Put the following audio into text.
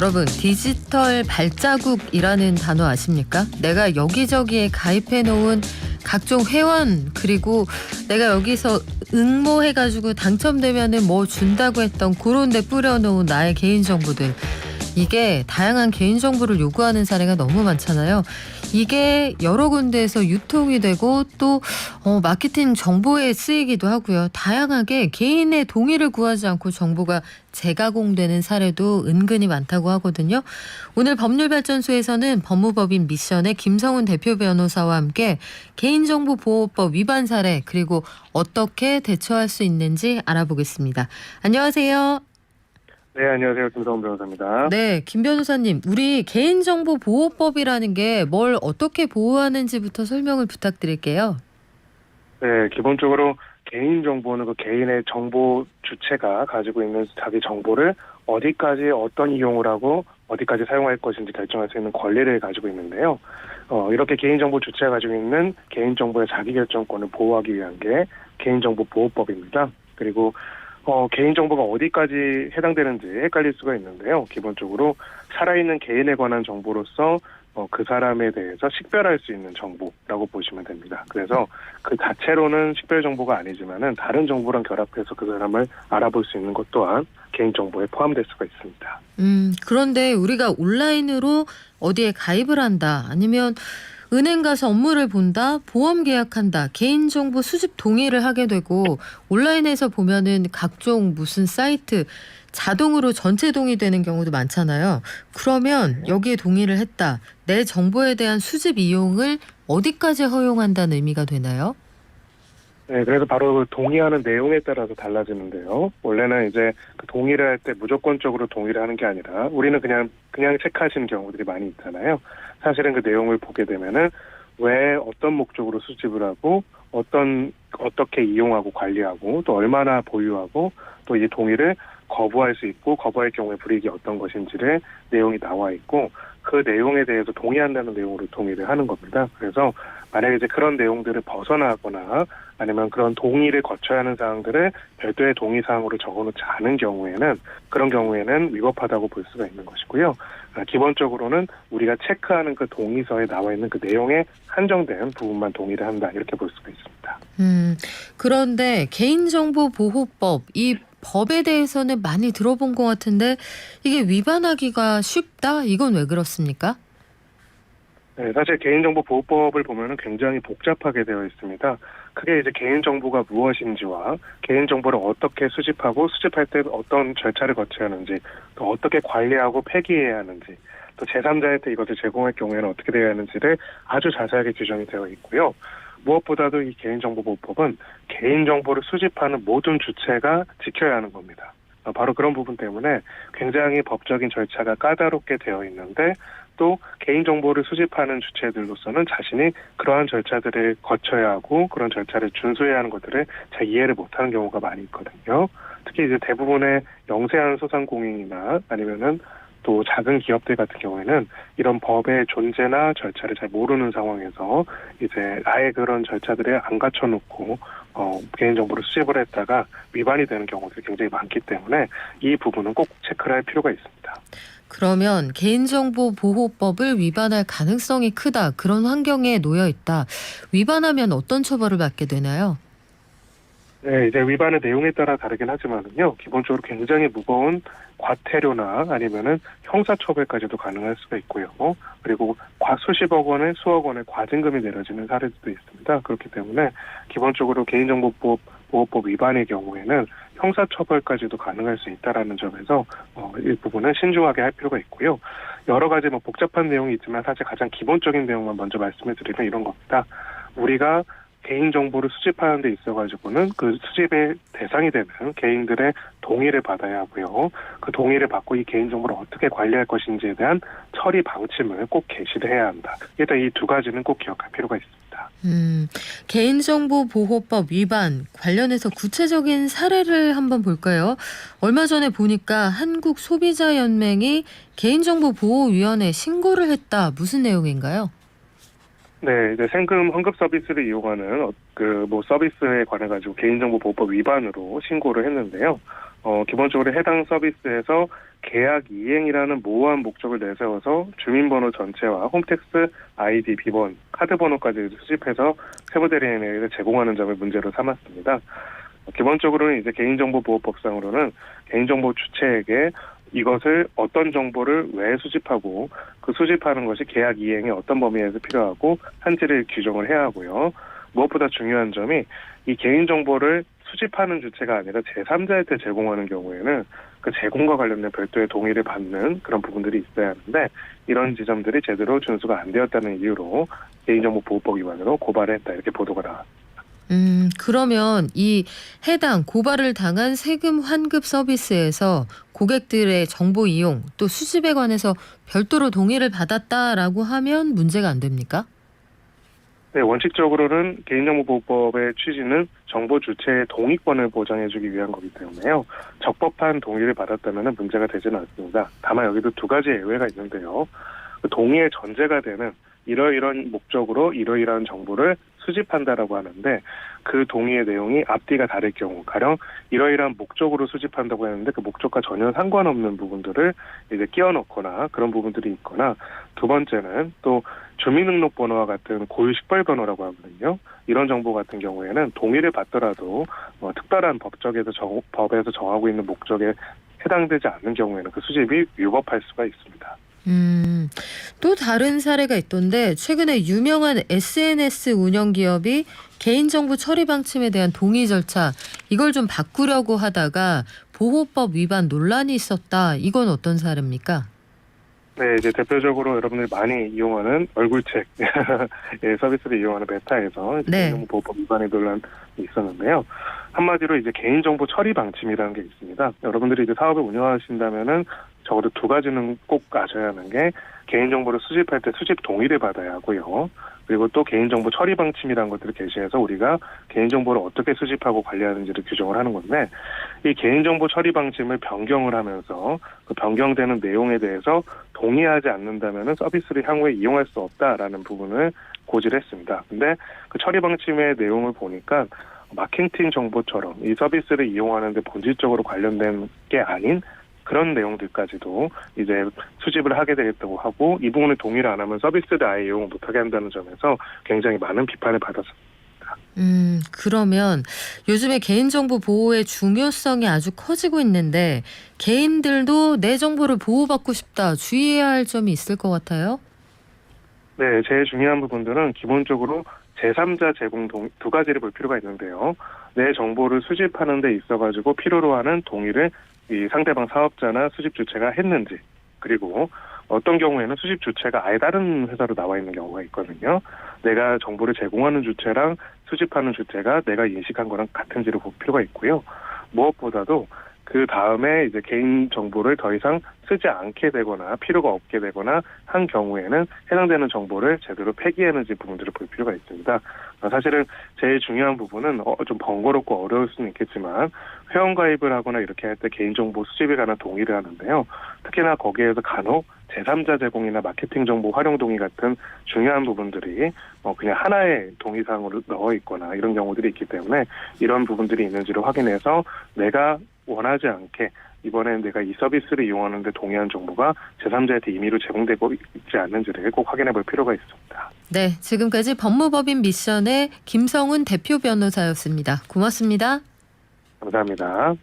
여러분, 디지털 발자국이라는 단어 아십니까? 내가 여기저기에 가입해 놓은 각종 회원 그리고 내가 여기서 응모해 가지고 당첨되면은 뭐 준다고 했던 그런 데 뿌려 놓은 나의 개인 정보들 이게 다양한 개인 정보를 요구하는 사례가 너무 많잖아요. 이게 여러 군데에서 유통이 되고 또 어, 마케팅 정보에 쓰이기도 하고요. 다양하게 개인의 동의를 구하지 않고 정보가 재가공되는 사례도 은근히 많다고 하거든요. 오늘 법률발전소에서는 법무법인 미션의 김성훈 대표 변호사와 함께 개인정보보호법 위반 사례 그리고 어떻게 대처할 수 있는지 알아보겠습니다. 안녕하세요. 네, 안녕하세요. 김성훈 변호사입니다. 네, 김 변호사님, 우리 개인정보 보호법이라는 게 뭘 어떻게 보호하는지부터 설명을 부탁드릴게요. 네, 기본적으로 개인 정보는 그 개인의 정보 주체가 가지고 있는 자기 정보를 어디까지 어떤 이용을 하고 어디까지 사용할 것인지 결정할 수 있는 권리를 가지고 있는데요. 어, 이렇게 개인 정보 주체가 가지고 있는 개인 정보의 자기 결정권을 보호하기 위한 게 개인 정보 보호법입니다. 그리고 어, 개인정보가 어디까지 해당되는지 헷갈릴 수가 있는데요. 기본적으로 살아있는 개인에 관한 정보로서 어, 그 사람에 대해서 식별할 수 있는 정보라고 보시면 됩니다. 그래서 그 자체로는 식별 정보가 아니지만은 다른 정보랑 결합해서 그 사람을 알아볼 수 있는 것 또한 개인 정보에 포함될 수가 있습니다. 음, 그런데 우리가 온라인으로 어디에 가입을 한다, 아니면 은행 가서 업무를 본다, 보험 계약한다, 개인정보 수집 동의를 하게 되고, 온라인에서 보면은 각종 무슨 사이트, 자동으로 전체 동의되는 경우도 많잖아요. 그러면 여기에 동의를 했다. 내 정보에 대한 수집 이용을 어디까지 허용한다는 의미가 되나요? 네, 그래서 바로 그 동의하는 내용에 따라서 달라지는데요. 원래는 이제 그 동의를 할 때 무조건적으로 동의를 하는 게 아니라 우리는 그냥 그냥 체크하시는 경우들이 많이 있잖아요. 사실은 그 내용을 보게 되면은 왜 어떤 목적으로 수집을 하고 어떤 어떻게 이용하고 관리하고 또 얼마나 보유하고 또 이 동의를 거부할 수 있고 거부할 경우에 불이익이 어떤 것인지를 내용이 나와 있고 그 내용에 대해서 동의한다는 내용으로 동의를 하는 겁니다. 그래서 만약에 이제 그런 내용들을 벗어나거나 아니면 그런 동의를 거쳐야 하는 사항들을 별도의 동의 사항으로 적어놓지 않은 경우에는 그런 경우에는 위법하다고 볼 수가 있는 것이고요. 아, 기본적으로는 우리가 체크하는 그 동의서에 나와 있는 그 내용에 한정된 부분만 동의를 한다 이렇게 볼 수가 있습니다. 음, 그런데 개인정보 보호법, 이 법에 대해서는 많이 들어본 것 같은데 이게 위반하기가 쉽다? 이건 왜 그렇습니까? 네, 사실 개인정보보호법을 보면은 굉장히 복잡하게 되어 있습니다. 그게 이제 개인정보가 무엇인지와 개인정보를 어떻게 수집하고 수집할 때 어떤 절차를 거쳐야 하는지 또 어떻게 관리하고 폐기해야 하는지 또 제3자한테 이것을 제공할 경우에는 어떻게 되어야 하는지를 아주 자세하게 규정이 되어 있고요. 무엇보다도 이 개인정보보호법은 개인정보를 수집하는 모든 주체가 지켜야 하는 겁니다. 어, 바로 그런 부분 때문에 굉장히 법적인 절차가 까다롭게 되어 있는데 또 개인정보를 수집하는 주체들로서는 자신이 그러한 절차들을 거쳐야 하고 그런 절차를 준수해야 하는 것들을 잘 이해를 못하는 경우가 많이 있거든요. 특히 이제 대부분의 영세한 소상공인이나 아니면은 또 작은 기업들 같은 경우에는 이런 법의 존재나 절차를 잘 모르는 상황에서 이제 아예 그런 절차들을 안 갖춰놓고 어, 개인정보를 수집을 했다가 위반이 되는 경우들이 굉장히 많기 때문에 이 부분은 꼭 체크를 할 필요가 있습니다. 그러면 개인정보 보호법을 위반할 가능성이 크다. 그런 환경에 놓여 있다. 위반하면 어떤 처벌을 받게 되나요? 네, 이제 위반의 내용에 따라 다르긴 하지만은요, 기본적으로 굉장히 무거운 과태료나 아니면은 형사처벌까지도 가능할 수가 있고요. 그리고 과 수십억 원의 수억 원의 과징금이 내려지는 사례도 있습니다. 그렇기 때문에 기본적으로 개인정보법 보호법 위반의 경우에는 형사처벌까지도 가능할 수 있다라는 점에서 어, 이 부분은 신중하게 할 필요가 있고요. 여러 가지 뭐 복잡한 내용이 있지만 사실 가장 기본적인 내용만 먼저 말씀을 드리면 이런 겁니다. 우리가 개인 정보를 수집하는 데 있어가지고는 그 수집의 대상이 되는 개인들의 동의를 받아야 하고요. 그 동의를 받고 이 개인 정보를 어떻게 관리할 것인지에 대한 처리 방침을 꼭 게시를 해야 한다. 일단 이 두 가지는 꼭 기억할 필요가 있습니다. 음, 개인정보보호법 위반 관련해서 구체적인 사례를 한번 볼까요? 얼마 전에 보니까 한국소비자연맹이 개인정보보호위원회에 신고를 했다. 무슨 내용인가요? 네, 이제 생금 환급 서비스를 이용하는 그 뭐 서비스에 관해 가지고 개인정보 보호법 위반으로 신고를 했는데요. 어, 기본적으로 해당 서비스에서 계약 이행이라는 모호한 목적을 내세워서 주민번호 전체와 홈택스 아이디 비번, 카드 번호까지 수집해서 세무대리인에게 제공하는 점을 문제로 삼았습니다. 기본적으로는 이제 개인정보보호법상으로는 개인정보 주체에게 이것을 어떤 정보를 왜 수집하고 그 수집하는 것이 계약 이행에 어떤 범위에서 필요하고 한지를 규정을 해야 하고요. 무엇보다 중요한 점이 이 개인정보를 수집하는 주체가 아니라 제3자한테 제공하는 경우에는 그 제공과 관련된 별도의 동의를 받는 그런 부분들이 있어야 하는데 이런 지점들이 제대로 준수가 안 되었다는 이유로 개인정보보호법 위반으로 고발을 했다 이렇게 보도가 나왔습니다. 음, 그러면 이 해당 고발을 당한 세금 환급 서비스에서 고객들의 정보 이용 또 수집에 관해서 별도로 동의를 받았다라고 하면 문제가 안 됩니까? 네, 원칙적으로는 개인정보보호법의 취지는 정보 주체의 동의권을 보장해주기 위한 거기 때문에요. 적법한 동의를 받았다면 문제가 되지는 않습니다. 다만 여기도 두 가지 예외가 있는데요. 그 동의의 전제가 되는 이러이러한 목적으로 이러이러한 정보를 수집한다라고 하는데 그 동의의 내용이 앞뒤가 다를 경우 가령 이러이러한 목적으로 수집한다고 했는데 그 목적과 전혀 상관없는 부분들을 이제 끼워 넣거나 그런 부분들이 있거나 두 번째는 또 주민등록번호와 같은 고유 식별번호라고 하거든요. 이런 정보 같은 경우에는 동의를 받더라도 뭐 특별한 법적에서 정, 법에서 정하고 있는 목적에 해당되지 않는 경우에는 그 수집이 위법할 수가 있습니다. 음, 또 다른 사례가 있던데 최근에 유명한 SNS 운영 기업이 개인정보 처리 방침에 대한 동의 절차 이걸 좀 바꾸려고 하다가 보호법 위반 논란이 있었다. 이건 어떤 사례입니까? 네, 이제 대표적으로 여러분들이 많이 이용하는 얼굴책 예, 서비스를 이용하는 메타에서 네. 개인정보보호법 위반의 논란이 있었는데요. 한마디로 이제 개인정보 처리 방침이라는 게 있습니다. 여러분들이 이제 사업을 운영하신다면은 적어도 두 가지는 꼭 아셔야 하는 게 개인정보를 수집할 때 수집 동의를 받아야 하고요. 그리고 또 개인정보 처리 방침이라는 것들을 게시해서 우리가 개인정보를 어떻게 수집하고 관리하는지를 규정을 하는 건데 이 개인정보 처리 방침을 변경을 하면서 그 변경되는 내용에 대해서 동의하지 않는다면은 서비스를 향후에 이용할 수 없다라는 부분을 고지를 했습니다. 근데 그 처리 방침의 내용을 보니까 마케팅 정보처럼 이 서비스를 이용하는데 본질적으로 관련된 게 아닌 그런 내용들까지도 이제 수집을 하게 되겠다고 하고 이 부분에 동의를 안 하면 서비스를 아예 이용을 못하게 한다는 점에서 굉장히 많은 비판을 받았습니다. 음, 그러면 요즘에 개인정보 보호의 중요성이 아주 커지고 있는데 개인들도 내 정보를 보호받고 싶다. 주의해야 할 점이 있을 것 같아요. 네, 제일 중요한 부분들은 기본적으로 제3자 제공 동, 두 가지를 볼 필요가 있는데요. 내 정보를 수집하는 데 있어가지고 필요로 하는 동의를 이 상대방 사업자나 수집 주체가 했는지, 그리고 어떤 경우에는 수집 주체가 아예 다른 회사로 나와 있는 경우가 있거든요. 내가 정보를 제공하는 주체랑 수집하는 주체가 내가 인식한 거랑 같은지를 볼 필요가 있고요. 무엇보다도 그 다음에 이제 개인 정보를 더 이상 쓰지 않게 되거나 필요가 없게 되거나 한 경우에는 해당되는 정보를 제대로 폐기하는지 부분들을 볼 필요가 있습니다. 어, 사실은 제일 중요한 부분은 어, 좀 번거롭고 어려울 수는 있겠지만 회원 가입을 하거나 이렇게 할 때 개인정보 수집에 관한 동의를 하는데요. 특히나 거기에서 간혹 제3자 제공이나 마케팅 정보 활용 동의 같은 중요한 부분들이 어, 그냥 하나의 동의사항으로 넣어 있거나 이런 경우들이 있기 때문에 이런 부분들이 있는지를 확인해서 내가 원하지 않게 이번에 내가 이 서비스를 이용하는데 동의한 정보가 제3자한테 임의로 제공되고 있지 않는지를 꼭 확인해 볼 필요가 있습니다. 네, 지금까지 법무법인 미션의 김성훈 대표 변호사였습니다. 고맙습니다. 감사합니다.